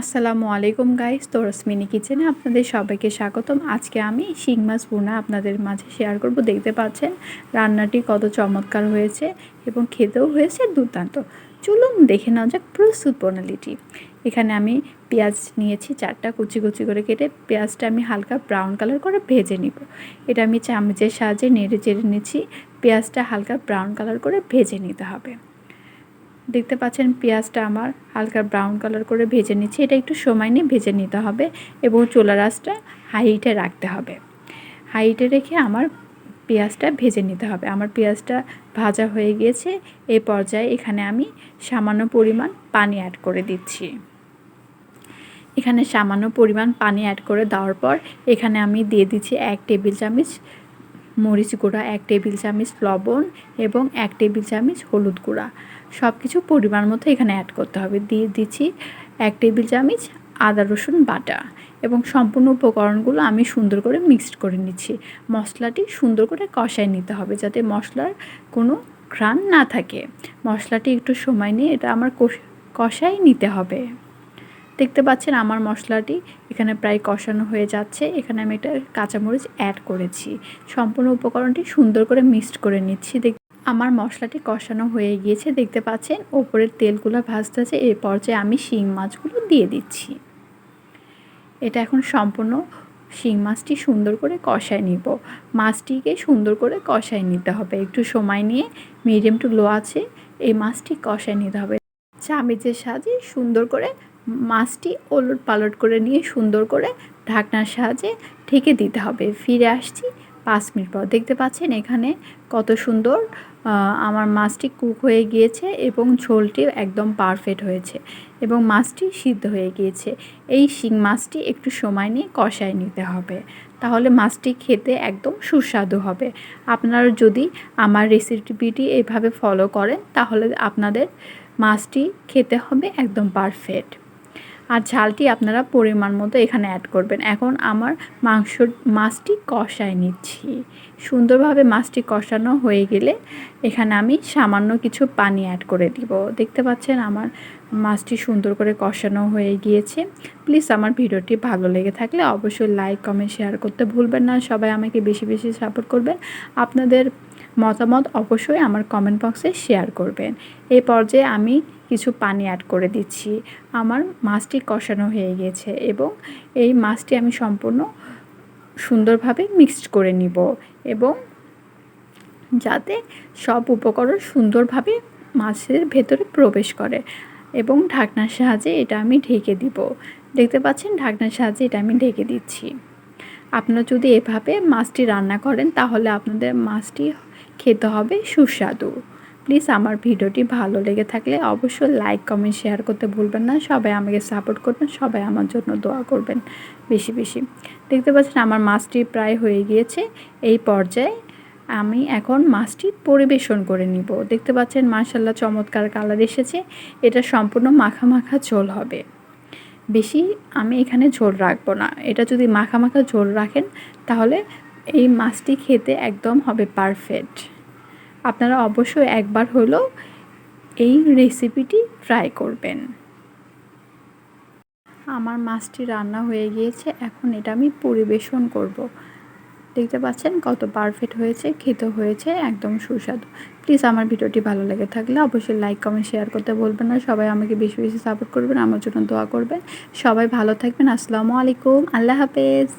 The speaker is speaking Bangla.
আসসালামু আলাইকুম গাইস তোরসমিনি কিচেনে আপনাদের সবাইকে স্বাগতম। আজকে আমি শিং মাছ ভুনা আপনাদের মাঝে শেয়ার করব। দেখতে পাচ্ছেন, রান্নাটি কত চমৎকার হয়েছে এবং খেতেও হয়েছে দুর্দান্ত। চলুন দেখে নেওয়া যাক প্রস্তুত প্রণালীটি। এখানে আমি পেঁয়াজ নিয়েছি চারটা, কুচি কুচি করে কেটে পেঁয়াজটা আমি হালকা ব্রাউন কালার করে ভেজে নিব। এটা আমি চামচের সাহায্যে নেড়ে চেড়ে নিচ্ছি, পেঁয়াজটা হালকা ব্রাউন কালার করে ভেজে নিতে হবে। দেখতে পাচ্ছেন পেঁয়াজটা আমার হালকা ব্রাউন কালার করে ভেজে নিচ্ছি। এটা একটু সময় নিয়ে ভেজে নিতে হবে এবং চোলা রাসটা হাইটে রাখতে হবে। হাইটে রেখে আমার পেঁয়াজটা ভেজে নিতে হবে। আমার পেঁয়াজটা ভাজা হয়ে গিয়েছে। এই পর্যায়ে এখানে আমি সামান্য পরিমাণ পানি অ্যাড করে দিচ্ছি। এখানে সামান্য পরিমাণ পানি অ্যাড করে দেওয়ার পর এখানে আমি দিয়ে দিচ্ছি এক টেবিল চামচ মরিচ গুঁড়া, এক টেবিল চামচ লবণ এবং এক টেবিল চামচ হলুদ গুঁড়া। সব কিছু পরিমাণ মতো এখানে অ্যাড করতে হবে। দিয়ে দিচ্ছি এক টেবিল চামচ আদা রসুন বাটা এবং সম্পূর্ণ উপকরণগুলো আমি সুন্দর করে মিক্সড করে নিচ্ছি। মশলাটি সুন্দর করে কষায় নিতে হবে যাতে মশলার কোনো ঘ্রাণ না থাকে। মশলাটি একটু সময় নিয়ে এটা আমার কষাই নিতে হবে। দেখতে পাচ্ছেন আমার মশলাটি এখানে প্রায় কষানো হয়ে যাচ্ছে। এখানে আমি একটা কাঁচামরিচ অ্যাড করেছি। সম্পূর্ণ উপকরণটি সুন্দর করে মিক্সড করে নিচ্ছি। দেখ আমার মশলাটি কষানো হয়ে গিয়েছে। দেখতে পাচ্ছেন ওপরের তেলগুলো ভাজতেছে এই পর্যায়ে আমি শিং মাছগুলো দিয়ে দিচ্ছি। এটা এখন সম্পূর্ণ শিং মাছটি সুন্দর করে কষায় নিব। মাছটিকে সুন্দর করে কষায় নিতে হবে। একটু সময় নিয়ে মিডিয়াম টু লো আছে। এই মাছটি কষায় নিতে হবে। চামিচের সাহায্যে সুন্দর করে মাছটি ওলট পালট করে নিয়ে সুন্দর করে ঢাকনার সাহায্যে ঢেকে দিতে হবে। ফিরে আসছি পাঁচ মিনিট পর। দেখতে পাচ্ছেন এখানে কত সুন্দর আমার মাছটি কুক হয়ে গিয়েছে এবং ঝোলটি একদম পারফেক্ট হয়েছে এবং মাছটি সিদ্ধ হয়ে গিয়েছে। এই শিং মাছটি একটু সময় নিয়ে কষায় নিতে হবে। তাহলে মাছটি খেতে একদম সুস্বাদু হবে। আপনারা যদি আমার রেসিপিটি এভাবে ফলো করেন, তাহলে আপনাদের মাছটি খেতে হবে একদম পারফেক্ট। আর ঝালটি আপনারা পরিমাণ মতো এখানে অ্যাড করবেন। এখন আমার মাংস মাছটি কষায় নিচ্ছি। সুন্দরভাবে মাছটি কষানো হয়ে গেলে এখানে আমি সামান্য কিছু পানি অ্যাড করে দিব। দেখতে পাচ্ছেন আমার মাছটি সুন্দর করে কষানো হয়ে গিয়েছে। প্লিজ আমার ভিডিওটি ভালো লেগে থাকলে অবশ্যই লাইক কমেন্ট শেয়ার করতে ভুলবেন না। সবাই আমাকে বেশি বেশি সাপোর্ট করবেন। আপনাদের মতামত অবশ্যই আমার কমেন্ট বক্সে শেয়ার করবেন। এই পর্যায়ে আমি কিছু পানি অ্যাড করে দিচ্ছি। আমার মাছটি কষানো হয়ে গিয়েছে এবং এই মাছটি আমি সম্পূর্ণ সুন্দরভাবে মিক্সড করে নিব এবং যাতে সব উপকরণ সুন্দরভাবে মাছের ভেতরে প্রবেশ করে এবং ঢাকনার সাহায্যে এটা আমি ঢেকে দিব। দেখতে পাচ্ছেন ঢাকনার সাহায্যে এটা আমি ঢেকে দিচ্ছি। আপনারা যদি এভাবে মাছটি রান্না করেন তাহলে আপনাদের মাছটি খেতে হবে সুস্বাদু। প্লিজ আমার ভিডিওটি ভালো লেগে থাকলে অবশ্যই লাইক কমেন্ট শেয়ার করতে ভুলবেন না। সবাই আমাকে সাপোর্ট করবেন, সবাই আমার জন্য দোয়া করবেন বেশি বেশি। দেখতে পাচ্ছেন আমার মাছটি প্রায় হয়ে গিয়েছে। এই পর্যায়ে আমি এখন মাছটি পরিবেশন করে নিব। দেখতে পাচ্ছেন মার্শাল্লাহ চমৎকার কালার এসেছে। এটা সম্পূর্ণ মাখা মাখা ঝোল হবে। বেশি আমি এখানে ঝোল রাখব না। এটা যদি মাখা মাখা ঝোল রাখেন তাহলে এই মাছটি খেতে একদম হবে পারফেক্ট আপনারা অবশ্যই একবার হলো এই রেসিপিটি ট্রাই করবেন। আমার মাছটি রান্না হয়ে গিয়েছে, এখন এটা আমি পরিবেশন করব। দেখতে পাচ্ছেন কত পারফেক্ট হয়েছে খেতে হয়েছে, একদম সুস্বাদু। প্লিজ আমার ভিডিওটি ভালো লেগে থাকলে অবশ্যই লাইক কমেন্ট শেয়ার করতে বলবেন না। সবাই আমাকে বেশি বেশি সাপোর্ট করবেন, আমার জন্য দোয়া করবেন। সবাই ভালো থাকবেন, আসসালামু আলাইকুম, আল্লাহ হাফেজ।